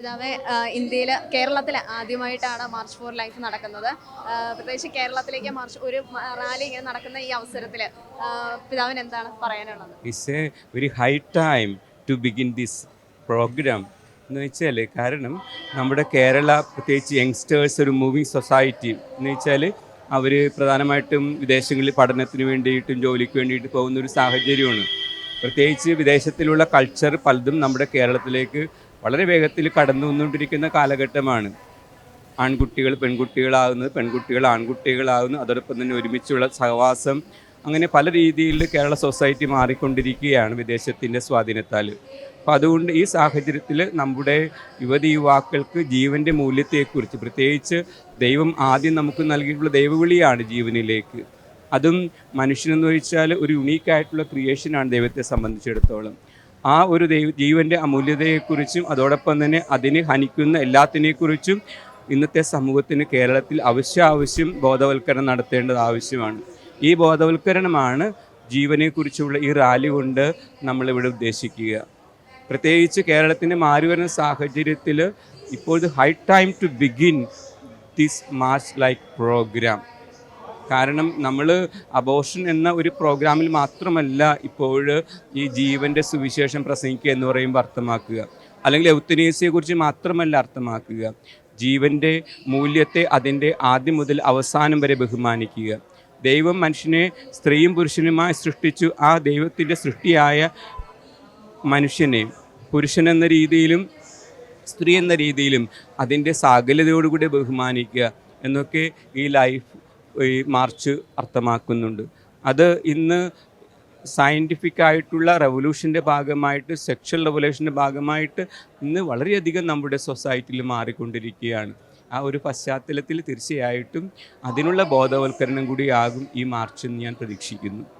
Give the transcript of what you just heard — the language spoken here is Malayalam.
പിതാവെ ഇന്ത്യയിൽ കേരളത്തിൽ ആദ്യമായിട്ടാണ് മാർച്ച് ഫോർ ലൈഫ് നടക്കുന്നത്. പ്രത്യേകിച്ച് കേരളത്തിലേക്ക് മാർച്ച് ഒരു റാലി ഇങ്ങനെ നടക്കുന്ന ഈ അവസരത്തിൽ പിതാവിന് എന്താണ് പറയാനുള്ളത്? It's a very high time to begin this programme എന്ന് വെച്ചാൽ കാരണം നമ്മുടെ കേരള പ്രത്യേകിച്ച് യങ്സ്റ്റേഴ്സ് ഒരു മൂവിങ് സൊസൈറ്റി എന്ന് വെച്ചാൽ അവർ പ്രധാനമായിട്ടും വിദേശങ്ങളിൽ പഠനത്തിന് വേണ്ടിയിട്ടും ജോലിക്ക് വേണ്ടിയിട്ട് പോകുന്ന ഒരു സാഹചര്യമാണ്. പ്രത്യേകിച്ച് വിദേശത്തിലുള്ള കൾച്ചർ പലതും നമ്മുടെ കേരളത്തിലേക്ക് വളരെ വേഗത്തിൽ കടന്നു വന്നുകൊണ്ടിരിക്കുന്ന കാലഘട്ടമാണ്. ആൺകുട്ടികൾ പെൺകുട്ടികളാകുന്നത് പെൺകുട്ടികൾ ആൺകുട്ടികളാകുന്നു അതോടൊപ്പം തന്നെ ഒരുമിച്ചുള്ള സഹവാസം. അങ്ങനെ പല രീതിയിൽ കേരള സൊസൈറ്റി മാറിക്കൊണ്ടിരിക്കുകയാണ് വിദേശത്തിന്റെ സ്വാധീനത്താൽ. അപ്പോൾ അതുകൊണ്ട് ഈ സാഹചര്യത്തിൽ നമ്മുടെ യുവതി യുവാക്കൾക്ക് ജീവന്റെ മൂല്യത്തെക്കുറിച്ച് പ്രത്യേകിച്ച് ദൈവം ആദ്യം നമുക്ക് നൽകിയിട്ടുള്ള ദൈവവിളിയാണ് ജീവനിലേക്ക്. അതും മനുഷ്യനെന്ന് വെച്ചാൽ ഒരു യുണീക്കായിട്ടുള്ള ക്രിയേഷനാണ് ദൈവത്തെ സംബന്ധിച്ചിടത്തോളം. ആ ഒരു ദൈവ ജീവന്റെ അമൂല്യതയെക്കുറിച്ചും അതോടൊപ്പം തന്നെ അതിനെ ഹനിക്കുന്ന എല്ലാത്തിനെക്കുറിച്ചും ഇന്നത്തെ സമൂഹത്തിന് കേരളത്തിൽ അവശ്യാവശ്യം ബോധവൽക്കരണം നടത്തേണ്ടത് ആവശ്യമാണ്. ഈ ബോധവൽക്കരണമാണ് ജീവനെക്കുറിച്ചുള്ള ഈ റാലി കൊണ്ട് നമ്മളിവിടെ ഉദ്ദേശിക്കുക. പ്രത്യേകിച്ച് കേരളത്തിന്റെ മാറി വരുന്ന സാഹചര്യത്തിൽ ഇപ്പോൾ high time to begin this mass like programme. കാരണം നമ്മൾ അബോഷൻ എന്ന ഒരു പ്രോഗ്രാമിൽ മാത്രമല്ല ഇപ്പോൾ ഈ ജീവന്റെ സുവിശേഷം പ്രസംഗിക്കുക എന്ന് പറയുമ്പോൾ അർത്ഥമാക്കുക അല്ലെങ്കിൽ എൗത്തനേസിയെക്കുറിച്ച് മാത്രമല്ല അർത്ഥമാക്കുക. ജീവന്റെ മൂല്യത്തെ അതിന്റെ ആദ്യം മുതൽ അവസാനം വരെ ബഹുമാനിക്കുക. ദൈവം മനുഷ്യനെ സ്ത്രീയും പുരുഷനുമായി സൃഷ്ടിച്ചു. ആ ദൈവത്തിന്റെ സൃഷ്ടിയായ മനുഷ്യനെ പുരുഷൻ എന്ന രീതിയിലും സ്ത്രീ എന്ന രീതിയിലും അതിന്റെ സാകലതയോടുകൂടി ബഹുമാനിക്കുക എന്നൊക്കെ ഈ ലൈഫ് ഈ മാർച്ച് അർത്ഥമാക്കുന്നുണ്ട്. അത് ഇന്ന് സയന്റിഫിക് ആയിട്ടുള്ള റെവല്യൂഷന്റെ ഭാഗമായിട്ട് സെക്ഷൽ റെവല്യൂഷന്റെ ഭാഗമായിട്ട് ഇന്ന് വളരെയധികം നമ്മുടെ സൊസൈറ്റിയിൽ മാറിക്കൊണ്ടിരിക്കുകയാണ്. ആ ഒരു പശ്ചാത്തലത്തിൽ തീർച്ചയായിട്ടും അതിനുള്ള ബോധവൽക്കരണം കൂടിയാകും ഈ മാർച്ച് എന്ന് ഞാൻ പ്രതീക്ഷിക്കുന്നു.